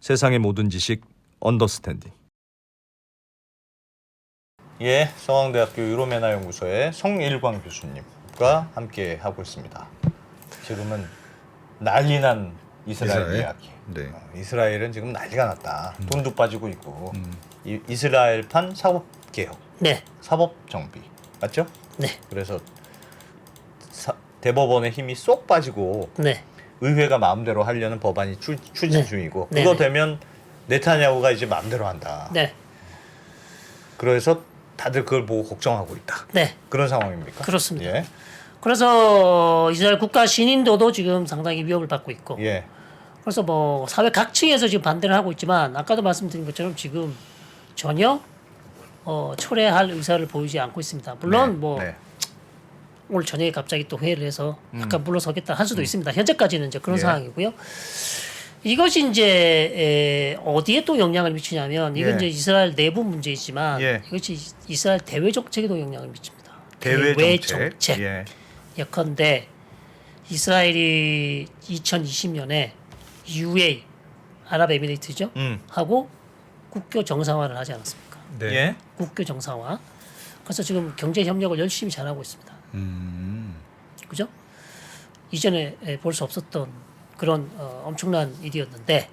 세상의 모든 지식 언더스탠딩. 예, 서강대학교 유로메나 연구소의 성일광 교수님과 함께 하고 있습니다. 지금은 난리난 이스라엘, 이스라엘? 이야기. 네. 어, 이스라엘은 지금 난리가 났다. 돈도 빠지고 있고 이, 이스라엘판 사법 개혁, 네, 사법 정비 맞죠? 네, 그래서 사- 대법원의 힘이 쏙 빠지고 네, 의회가 마음대로 하려는 법안이 추, 추진 네. 중이고 네, 그거 네. 되면 네타냐후가 이제 마음대로 한다. 네, 그래서 다들 그걸 보고 걱정하고 있다. 네. 그런 상황입니까? 그렇습니다. 예. 그래서 이스라엘 국가 신인도도 지금 상당히 위협을 받고 있고, 예. 그래서 뭐 사회 각층에서 지금 반대를 하고 있지만 아까도 말씀드린 것처럼 지금 전혀 어, 철회할 의사를 보이지 않고 있습니다. 물론 네, 뭐 네. 오늘 저녁에 갑자기 또 회의를 해서 약간 물러서겠다 할 수도 있습니다. 현재까지는 이제 그런 음. 예. 상황이고요. 이것이 이제 에, 어디에 또 영향을 미치냐면 이건 예. 이제 이스라엘 내부 문제이지만 예. 이것이 이스라엘 대외 정책에도 영향을 미칩니다. 대외 정책. 예. 예컨대 이스라엘이 2020년에 UAE 아랍에미리트죠 음. 하고 국교 정상화를 하지 않았습니까? 네. 예. 국교 정상화. 그래서 지금 경제 협력을 열심히 잘하고 있습니다. 음. 그죠? 이전에 볼 수 없었던 그런 어, 엄청난 일이었는데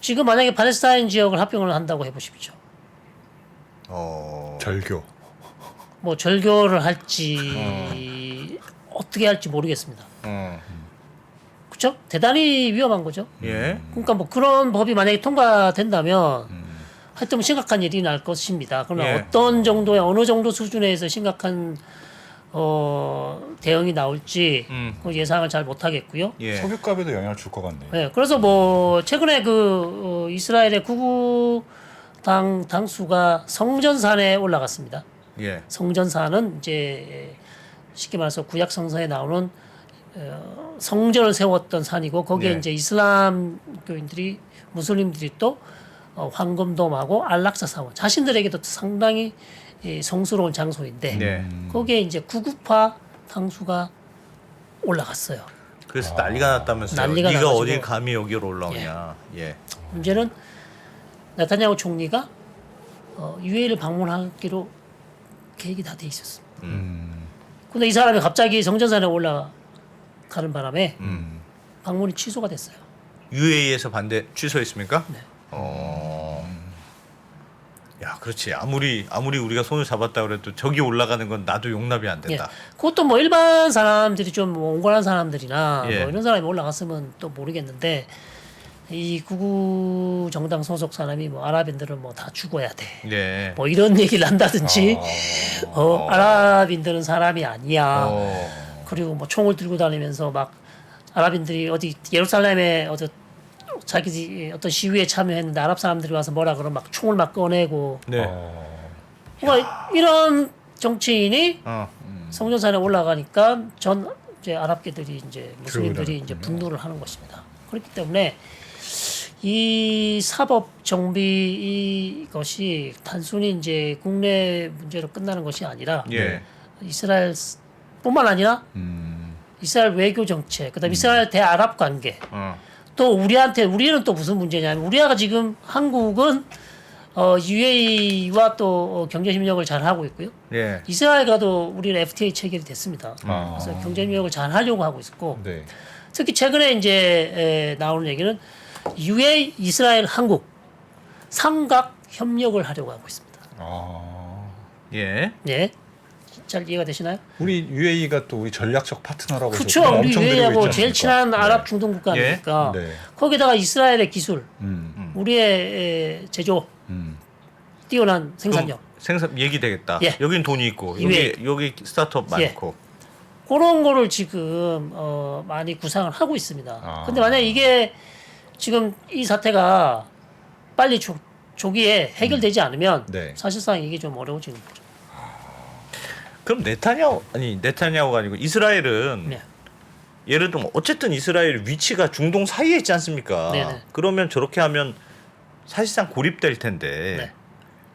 지금 만약에 팔레스타인 지역을 합병을 한다고 해보십시오. 어. 절교. 뭐 절교를 할지 어 떻게 할지 모르겠습니다. 어. 그렇죠? 대단히 위험한 거죠. 예. 그러니까 뭐 그런 법이 만약에 통과된다면 하여튼 뭐 심각한 일이 날 것입니다. 그러나 예. 어떤 정도의 어느 정도 수준에서 심각한 어, 대응이 나올지 음. 그 예상을 잘 못하겠고요. 예. 석유값에도 영향을 줄 것 같네요. 네, 그래서 뭐 최근에 그 어, 이스라엘의 구구당 당수가 성전산에 올라갔습니다. 예. 성전산은 이제 쉽게 말해서 구약 성서에 나오는 어, 성전을 세웠던 산이고 거기에 네. 이제 이슬람 교인들이 무슬림들이 또 어, 황금돔하고 안락사 사원 자신들에게도 상당히 이 성스러운 장소인데 네. 거기에 이제 구구파 당수가 올라갔어요. 그래서 난리가 났다면서요. 난리가 네가 나가지고. 어딜 감히 여기로 올라오냐. 예. 문제는 나타냐후 총리가 어, UAE를 방문하기로 계획이 다 돼 있었습니다. 음. 근데 이 사람이 갑자기 성전산에 올라가는 바람에 음. 방문이 취소가 됐어요. UAE에서 반대 취소했습니까? 네. 어. 야, 그렇지. 아무리 아무리 우리가 손을 잡았다 그래도 저기 올라가는 건 나도 용납이 안 예. 된다. 그것도 뭐 일반 사람들이 좀뭐 온건한 사람들이나 예. 뭐 이런 사람이 올라갔으면 또 모르겠는데 이 구구 정당 소속 사람이 뭐 아랍인들은 뭐 다 죽어야 돼. 예. 뭐 이런 얘기를 한다든지 어, 아랍인들은 사람이 아니야. 어. 그리고 뭐 총을 들고 다니면서 막 아랍인들이 어디 예루살렘에 어디 자기 어떤 시위에 참여했는데 아랍 사람들이 와서 뭐라 그러면 막 총을 막 꺼내고 네. 그러니까 이런 정치인이 어. 성전산에 올라가니까 전 이제 아랍계들이 이제 무슬림들이 이제 분노를 하는 것입니다. 그렇기 때문에 이 사법 정비 이것이 단순히 이제 국내 문제로 끝나는 것이 아니라 예. 이스라엘뿐만 아니라 음. 이스라엘 외교 정책, 그다음 에 이스라엘 대아랍 관계, 어. 또 우리한테 우리는 또 무슨 문제냐면 우리가 지금 한국은 어, UAE와 또 어, 경제 협력을 잘 하고 있고요. 예. 이스라엘과도 우리는 FTA 체결이 됐습니다. 아. 그래서 경제 협력을 잘 하려고 하고 있고 네. 특히 최근에 이제 에, 나오는 얘기는 UAE, 이스라엘, 한국 삼각 협력을 하려고 하고 있습니다. 아. 예. 네, 잘 이해가 되시나요? 우리 UAE가 또 우리 전략적 파트너라고 그렇죠. 돈 우리 UAE하고 제일? 친한 네. 아랍 중동 국가 예. 네. 거기다가 이스라엘의 기술, 음. 우리의 에, 제조, 음. 뛰어난 생산력. 그 생산 얘기 되겠다. 예. 여긴 돈이 있고 UAE. 여기 여기 스타트업 예. 많고. 그런 거를 지금 어, 많이 구상을 하고 있습니다. 아. 근데 만약 이게 지금 이 사태가 빨리 조, 조기에 해결되지 않으면 네. 사실상 이게 좀 어려워지는 거죠. 그럼 네타냐후 아니 네타냐후가 아니고 이스라엘은 네. 예를 들면 어쨌든 이스라엘 위치가 중동 사이에 있지 않습니까? 네네. 그러면 저렇게 하면 사실상 고립될 텐데 네.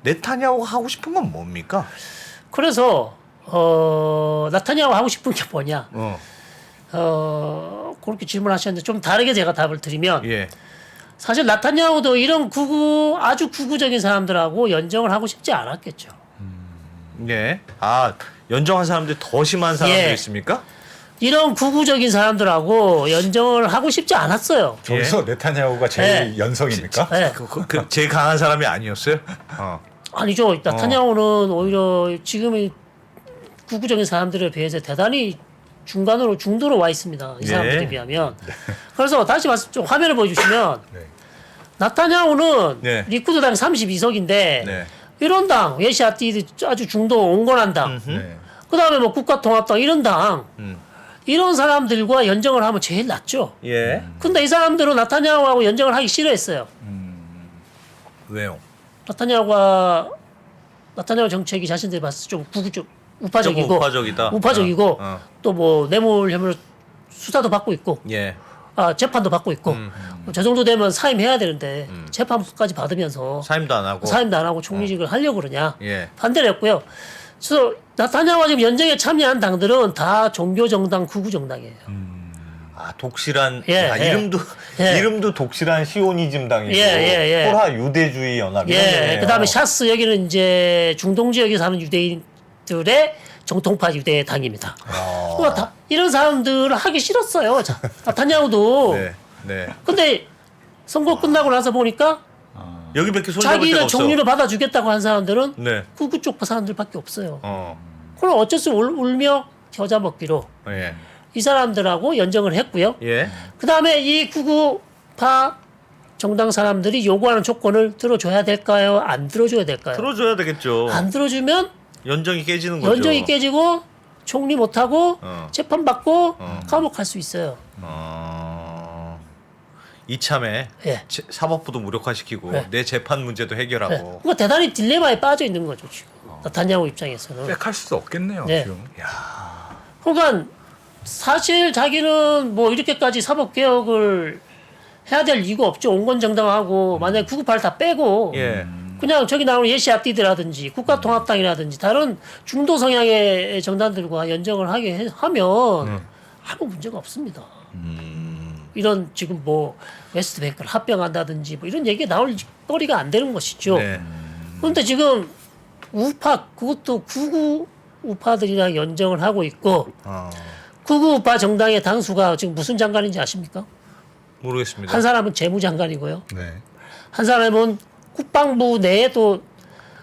네타냐후가 하고 싶은 건 뭡니까? 그래서 어, 나타냐고 하고 싶은 게 뭐냐? 어, 어, 그렇게 질문하셨는데 좀 다르게 제가 답을 드리면 예, 사실 나타냐후도 이런 구구 아주 구구적인 사람들하고 연정을 하고 싶지 않았겠죠. 네. 아 연정한 사람들 더 심한 사람들 예. 있습니까? 이런 구구적인 사람들하고 연정을 하고 싶지 않았어요. 저기서 네타냐후가 제일 네. 연성입니까? 네. 그, 그, 그 제일 강한 사람이 아니었어요? 어. 아니죠. 나타냐후는 오히려 지금의 구구적인 사람들에 비해서 대단히 중간으로 중도로 와 있습니다. 이 예. 사람들에 비하면. 그래서 다시 말씀 좀 화면을 보여주시면 네. 나타냐후는 네. 리쿠드당 32석인데 네. 이런 당 예시아티드 아주 중도 온건한 당. 네. 그다음에 뭐 국가통합당 이런 당 음. 이런 사람들과 연정을 하면 제일 낫죠. 예. 근데 이 사람들은 나타냐후하고 연정을 하기 싫어했어요. 왜요? 나타냐후가 나타냐후 정책이 자신들이 봤을 때 좀 구구 좀 우파적이고 우파적이다. 우파적이고 어, 어. 또 뭐 뇌물 혐의로 수사도 받고 있고 예. 아 재판도 받고 있고 음. 뭐저 정도 되면 사임해야 되는데 재판까지 받으면서 사임도 안 하고. 사임도 안 하고 총리직을 하려고 그러냐 예. 반대를 했고요. 그래서 나타냐후가 지금 연정에 참여한 당들은 다 종교 정당 구구 정당이에요. 아 독실한 예, 야, 예. 이름도 예. 이름도 독실한 시오니즘 당이고 예, 예, 예. 호라 유대주의 연합 예, 그다음에 샤스 여기는 이제 중동 지역에 사는 유대인들의 정통파 유대 당입니다. 어. 그러니까 다 이런 사람들을 하기 싫었어요. 자, 나타냐후도. 네. 네. 근데 선거 끝나고 나서 보니까 여기밖에 손 잡을 데가 자기를 없어. 종류를 받아주겠다고 한 사람들은 네. 구구 쪽 사람들밖에 없어요. 어. 그럼 어쩔 수 울, 울며 겨자 먹기로 예. 이 사람들하고 연정을 했고요. 예. 그 다음에 이 구구파 정당 사람들이 요구하는 조건을 들어줘야 될까요? 안 들어줘야 될까요? 틀어줘야 되겠죠. 안 들어주면 연정이 깨지는 거죠. 연정이 깨지고 총리 못하고 어. 재판 받고 어. 감옥 갈 수 있어요. 어... 이참에 예. 제- 사법부도 무력화시키고 네. 내 재판 문제도 네. 해결하고. 그러니까 대단히 딜레마에 빠져 있는 거죠 지금 나타냐후 입장에서는. 빽할 수 없겠네요. 네. 지금. 그러니까 사실 자기는 뭐 이렇게까지 사법 개혁을 해야 될 이유가 없죠. 온건 정당하고 만약 에 구급파를 다 빼고 예. 그냥 저기 나오는 예시 앞뒤들라든지 국가통합당이라든지 다른 중도 성향의 정당들과 연정을 하게 해- 하면 아무 문제가 없습니다. 이런 지금 뭐 웨스트뱅크를 합병한다든지 뭐 이런 얘기가 나올 거리가 안 되는 것이죠. 네. 그런데 지금 우파 그것도 구구 우파들이랑 연정을 하고 있고 어... 구구 우파 정당의 당수가 지금 무슨 장관인지 아십니까? 모르겠습니다. 한 사람은 재무장관이고요. 네. 한 사람은 국방부 내에 또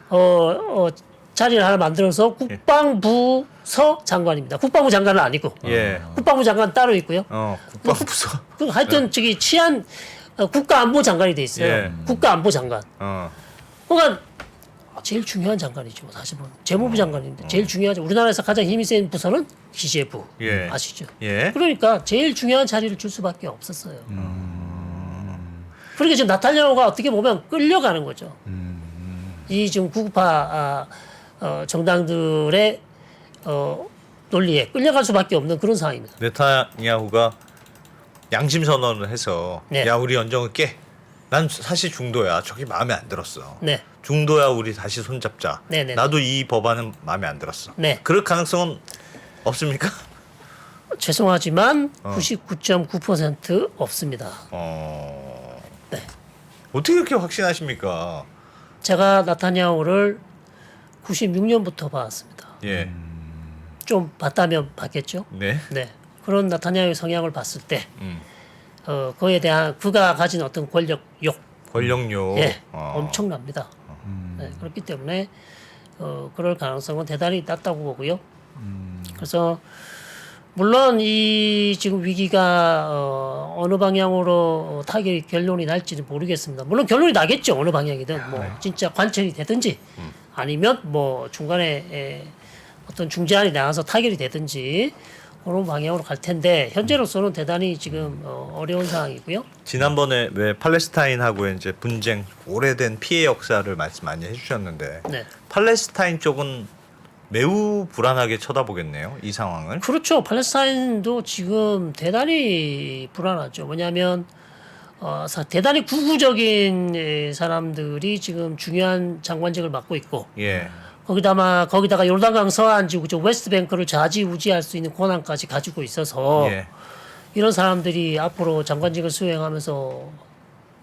어, 어, 자리를 하나 만들어서 국방부 서 장관입니다. 국방부 장관은 아니고 예. 국방부 장관 따로 있고요. 어. 국방부서. 그 하여튼 저기 치안 어, 국가안보 장관이 돼 있어요. 예. 국가안보 장관. 어. 그러니까 제일 중요한 장관이죠. 사실 은 재무부 장관인데 제일 중요하죠. 우리나라에서 가장 힘이 센 부서는 기재부 예. 아시죠? 예. 그러니까 제일 중요한 자리를 줄 수밖에 없었어요. 그러니까 지금 나탈리아가 어떻게 보면 끌려가는 거죠. 이 지금 구구파 아, 어, 정당들의 어, 논리에 끌려갈 수밖에 없는 그런 상황입니다. 네타냐후가 양심 선언을 해서 네. 야 우리 연정을 깨. 난 사실 중도야. 저기 마음에 안 들었어. 네, 중도야 우리 다시 손잡자. 네네. 나도 이 법안은 마음에 안 들었어. 네. 그럴 가능성은 없습니까? 죄송하지만 99.9% 없습니다. 어. 네. 어떻게 그렇게 확신하십니까? 제가 나타냐후를 96년부터 봐왔습니다. 예. 좀 봤다면 봤겠죠? 네. 네. 그런 나타냐후의 성향을 봤을 때, 음. 어, 그에 대한 그가 가진 어떤 권력욕, 권력료. 예, 어. 엄청납니다. 네, 그렇기 때문에 어, 그럴 가능성은 대단히 낮다고 보고요. 그래서 물론 이 지금 위기가 어, 어느 방향으로 타결이 결론이 날지는 모르겠습니다. 물론 결론이 나겠죠. 어느 방향이든 뭐 진짜 관철이 되든지 아니면 뭐 중간에 에, 어떤 중재안이 나와서 타결이 되든지 그런 방향으로 갈 텐데 현재로서는 대단히 지금 어, 어려운 상황이고요. 지난번에 왜 팔레스타인하고의 이제 분쟁 오래된 피해 역사를 말씀 많이 해주셨는데 네. 팔레스타인 쪽은 매우 불안하게 쳐다보겠네요. 이 상황을. 그렇죠. 팔레스타인도 지금 대단히 불안하죠. 뭐냐면 어, 사- 대단히 구구적인 에, 사람들이 지금 중요한 장관직을 맡고 있고 예. 거기다가 거기다가 요르단강 서안 지구 저 웨스트뱅크를 좌지우지할 수 있는 권한까지 가지고 있어서 예. 이런 사람들이 앞으로 장관직을 수행하면서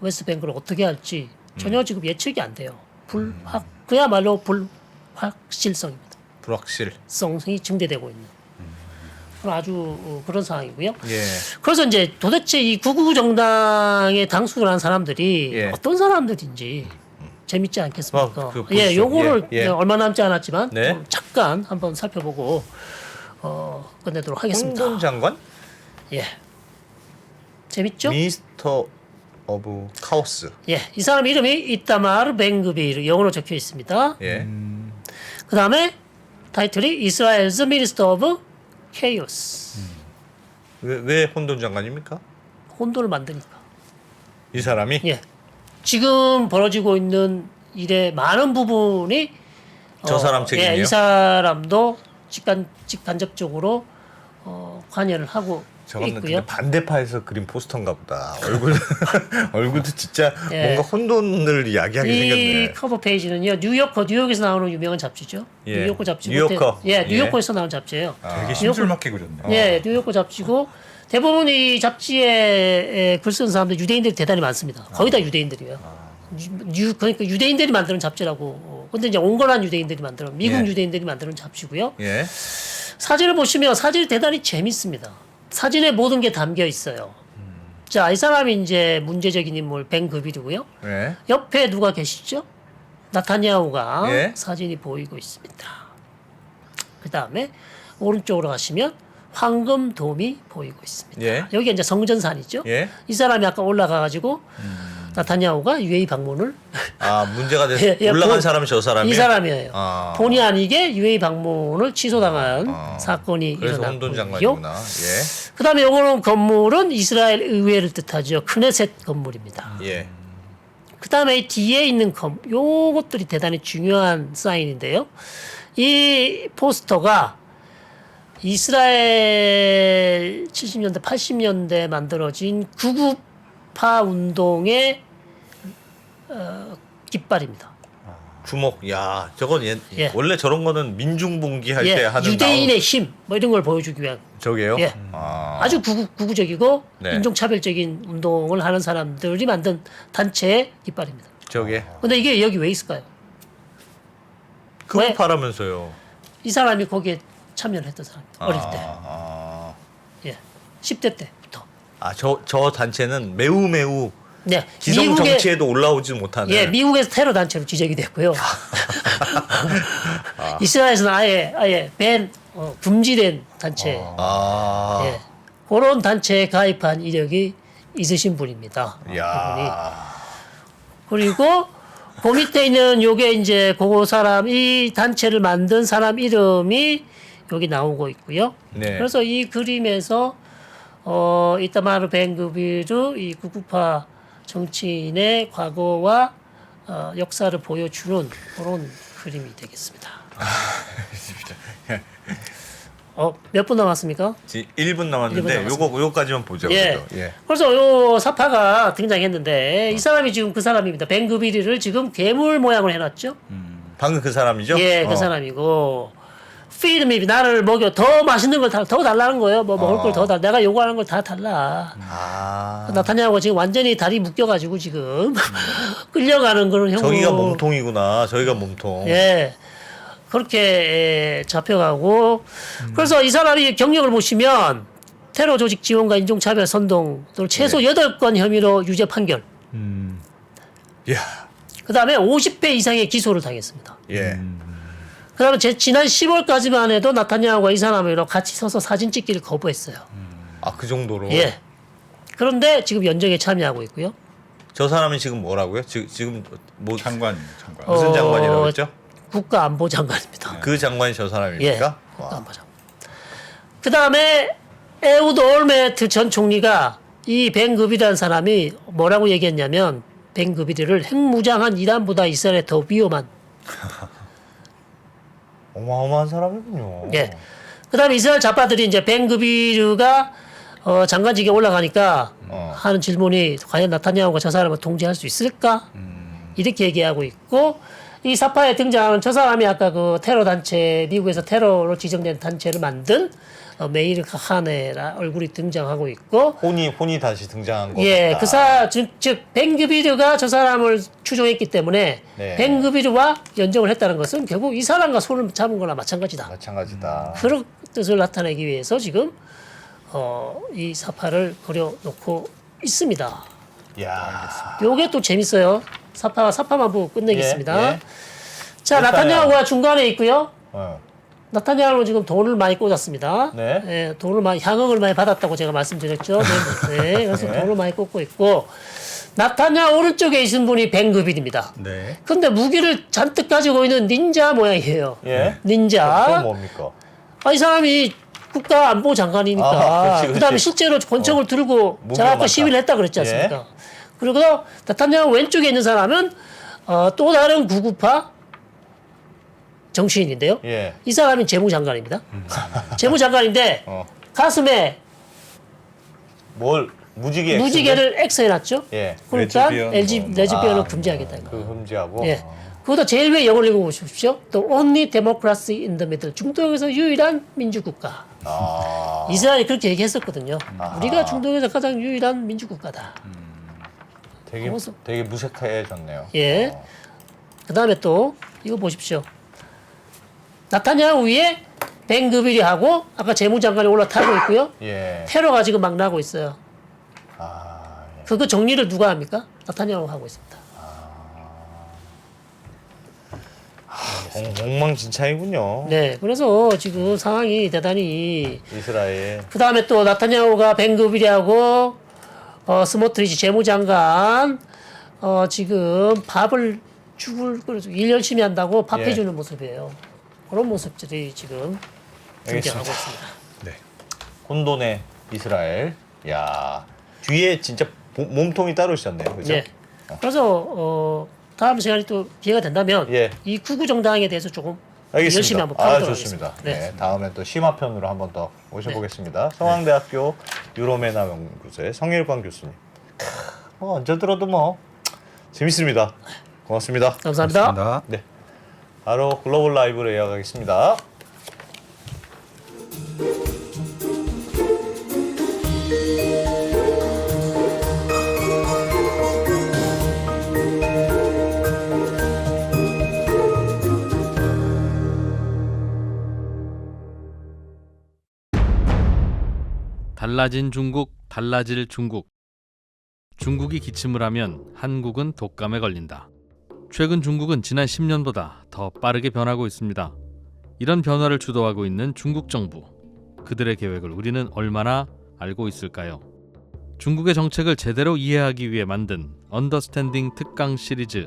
웨스트뱅크를 어떻게 할지 전혀 지금 예측이 안 돼요. 불확 그야말로 불확실성입니다. 불확실. 성이 증대되고 있는 아주 어, 그런 상황이고요. 예. 그래서 이제 도대체 이 구구 정당에 당수를 한 사람들이 예. 어떤 사람들인지 재밌지 않겠습니까? 어, 그 보시죠. 예, 요거를 예, 예. 얼마 남지 않았지만 네. 좀 잠깐 한번 살펴보고 어, 끝내도록 하겠습니다. 홍돈 장관? 예, 재밌죠? 미스터 오브 카오스. 예, 이 사람 이름이 이타마르 뱅그비르 영어로 적혀 있습니다. 예. 그 다음에 타이틀이 이스라엘's Minister of Chaos. 왜, 왜 혼돈 장관입니까? 혼돈을 만드니까. 이 사람이 예. 지금 벌어지고 있는 일의 많은 부분이 저 사람 예, 책임이에요? 이 사람도 직간 직간접적으로 어, 관여를 하고 있고요. 반대파에서 그린 포스터인가 보다. 얼굴 얼굴도 진짜 예. 뭔가 혼돈을 이야기하게 이 생겼네. 커버 페이지는요 뉴요커 뉴욕에서 나오는 유명한 잡지죠. 예. 뉴요커 잡지. 뉴요커. 예, 예. 뉴요커에서 나온 잡지예요. 되게 심술맞게 그렸네. 예, 뉴요커 잡지고 대부분 이 잡지에 글 쓰는 사람들 유대인들이 대단히 많습니다. 거의 다 유대인들이에요. 유, 유- 그러니까 유대인들이 만드는 잡지라고. 어, 근데 이제 온건한 유대인들이 만드는 미국 예. 유대인들이 만드는 잡지고요. 예. 사진을 보시면 사진이 대단히 재밌습니다. 사진에 모든 게 담겨 있어요. 자, 이 사람이 이제 문제적인 인물 벤그빌이고요. 예. 옆에 누가 계시죠? 나타냐후가 예. 사진이 보이고 있습니다. 그 다음에 오른쪽으로 가시면 황금돔이 보이고 있습니다. 예. 여기 이제 성전산이죠. 예. 이 사람이 아까 올라가가지고 음. 나타냐후가 유해의 방문을 아 문제가 돼서 예, 예, 올라간 본- 사람이 저 사람이 이 사람이에요. 아. 본의 아니게 유해의 방문을 취소당한 사건이 그래서 일어났고요. 장관이구나. 예. 그다음에 요거는 건물은 이스라엘 의회를 뜻하죠. 크네셋 건물입니다. 예. 그다음에 이 뒤에 있는 건 요것들이 대단히 중요한 사인인데요. 이 포스터가 이스라엘 70년대 80년대 만들어진 구구파 운동의 어, 깃발입니다. 주목. 야, 저건 예, 예. 원래 저런 거는 민중봉기 할 때 예, 하는 유대인의 힘 뭐 이런 걸 보여주기 위한 나온- 저게요. 예. 아. 아주 구구, 구구적이고 네. 인종차별적인 운동을 하는 사람들이 만든 단체의 깃발입니다. 저게 근데 이게 여기 왜 있을까요? 왜? 그파라면서요. 이 사람이 거기에 참여를 했던 사람 어릴 때, 아, 예, 10대 때부터. 아, 저, 저 단체는 매우 매우 네, 기성 미국의- 정치에도 올라오지 못하는. 예, 미국에서 테러 단체로 지적이 됐고요. 아. 이스라엘에서는 아예 아예 밴 어, 금지된 단체. 아, 예, 그런 단체에 가입한 이력이 있으신 분입니다. 야, 그리고 그 밑에 있는 요게 이제 그 사람 이 단체를 만든 사람 이름이 여기 나오고 있고요. 네. 그래서 이 그림에서 어 이타마르 벤그비르 이 구구파 정치인의 과거와 어, 역사를 보여주는 그런 그림이 되겠습니다. 어몇 분 남았습니까? 지 1분 남았는데. 요거 요거까지만 보죠. 예. 그죠? 예. 그래서 요 사파가 등장했는데 이 사람이 지금 그 사람입니다. 벤그비리를 지금 괴물 모양을 해놨죠. 방금 그 사람이죠? 예, 그 어. 사람이고 feed me 나를 먹여 더 맛있는 걸 더 달라는 거예요. 뭐 먹을 어. 걸더 달. 내가 요구하는 걸 다 달라. 아, 나타냐고 지금 완전히 다리 묶여가지고 지금 끌려가는 그런 형국. 저기가 몸통이구나. 저기가 몸통. 예. 그렇게 예, 잡혀가고 그래서 이 사람이 경력을 보시면 테러 조직 지원과 인종차별 선동 또 최소 네. 여덟 건 혐의로 유죄 판결. 야, 그다음에 50배 이상의 기소를 당했습니다. 예. 그 다음에 제 지난 10월까지만 해도 나타냐후가 이 사람이랑 같이 서서 사진 찍기를 거부했어요. 아, 그 정도로. 예. 그런데 지금 연정에 참여하고 있고요. 저 사람이 지금 뭐라고요? 지금 지금 뭐 장관, 장관. 무슨 어, 장관이라고 했죠? 국가안보 장관입니다. 그 장관이 저 예. 사람입니까? 와. 국가안보장. 그다음에 에우드 올메트 전 총리가 이 벤그비라는 사람이 뭐라고 얘기했냐면 벤그비를 핵무장한 이란보다 이스라엘에 더 위험한 어마어마한 사람이군요. 예. 그다음에 이스라엘 좌파들이 이제 벤그비르가 어, 장관직에 올라가니까 어. 하는 질문이 과연 나타냐후가 저 사람을 통제할 수 있을까? 이렇게 얘기하고 있고 이 사파에 등장하는 저 사람이 아까 그 테러 단체 미국에서 테러로 지정된 단체를 만든 어, 메일 카하네라 얼굴이 등장하고 있고 혼이 혼이 다시 등장한 거 예, 같다. 그 사 즉, 즉 뱅그비르가 저 사람을 추종했기 때문에 네. 뱅그비르와 연정을 했다는 것은 결국 이 사람과 손을 잡은 거나 마찬가지다. 마찬가지다. 그런 뜻을 나타내기 위해서 지금 어, 이 사파를 그려놓고 있습니다. 야. 요게 또 재밌어요. 사파 사파만 보고 끝내겠습니다. 예, 예. 자, 나타냐후가 중간에 있고요. 어. 나타냐후는 지금 돈을 많이 꽂았습니다. 네. 예, 돈을 많이 향응을 많이 받았다고 제가 말씀드렸죠. 네, 네, 그래서 네. 돈을 많이 꽂고 있고 나타냐 오른쪽에 있는 분이 뱅그빌입니다. 네. 근데 무기를 잔뜩 가지고 있는 닌자 모양이에요. 예. 닌자. 그건 뭡니까? 아, 이 사람이 국가 안보 장관이니까. 아, 그렇지, 그렇지. 그다음에 실제로 권총을 들고 무기가 제가 아까 많다. 시위를 했다 그랬지 예. 않습니까? 그리고 나타냐 왼쪽에 있는 사람은 어, 또 다른 구구파 정치인인데요. 예. 이 사람이 재무장관입니다. 재무장관인데 어. 가슴에 뭘 무지개? 무지개를 X 해 놨죠. 예. 그러니까 레즈비언 LG 뭐. 레즈비언을 아, 금지하겠다. 그 흠지하고 예. 그보다 제일 위에 영어를 읽어보십시오. 또 Only Democracy in the Middle. 중동에서 유일한 민주국가. 아. 이스라엘이 그렇게 얘기했었거든요. 아하. 우리가 중동에서 가장 유일한 민주국가다. 되게 그것은- 되게 무색해졌네요. 예. 어. 그 다음에 또 이거 보십시오. 나타냐후 위에 뱅그비리하고 아까 재무장관이 올라타고 있고요. 예. 테러가 지금 막 나고 있어요. 아. 예. 그거 정리를 누가 합니까? 나타냐후 하고 있습니다. 엉- 엉망진창이군요. 네, 그래서 지금 상황이 대단히 이스라엘. 그 다음에 또 나타냐후가 뱅그비리하고 어, 스모트리치 재무장관 어, 지금 밥을 죽을 일 열심히 한다고 밥 예. 해주는 모습이에요. 그런 모습들이 지금 등장하고 알겠습니다. 있습니다. 네. 혼돈의 이스라엘. 야 뒤에 진짜 보- 몸통이 따로 있었네요. 그죠? 예. 그래서 어, 다음 시간에 또 기회가 된다면 예. 이 구구 정당에 대해서 조금 알겠습니다. 열심히 한번 아 파보도록 좋습니다. 하겠습니다. 네. 다음에 또 심화편으로 한번 더 모셔보겠습니다. 성황대학교 유로메나 연구소의 성일관 교수님. 크, 뭐 언제 들어도 뭐 재밌습니다. 고맙습니다. 감사합니다. 고맙습니다. 네. 바로 글로벌 라이브로 이어가겠습니다. 달라진 중국, 달라질 중국. 중국이 기침을 하면 한국은 독감에 걸린다. 최근 중국은 지난 10년보다 더 빠르게 변하고 있습니다. 이런 변화를 주도하고 있는 중국 정부. 그들의 계획을 우리는 얼마나 알고 있을까요? 중국의 정책을 제대로 이해하기 위해 만든 언더스탠딩 특강 시리즈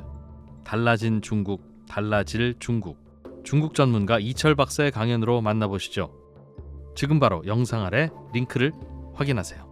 달라진 중국, 달라질 중국. 중국 전문가 이철 박사의 강연으로 만나보시죠. 지금 바로 영상 아래 링크를 확인하세요.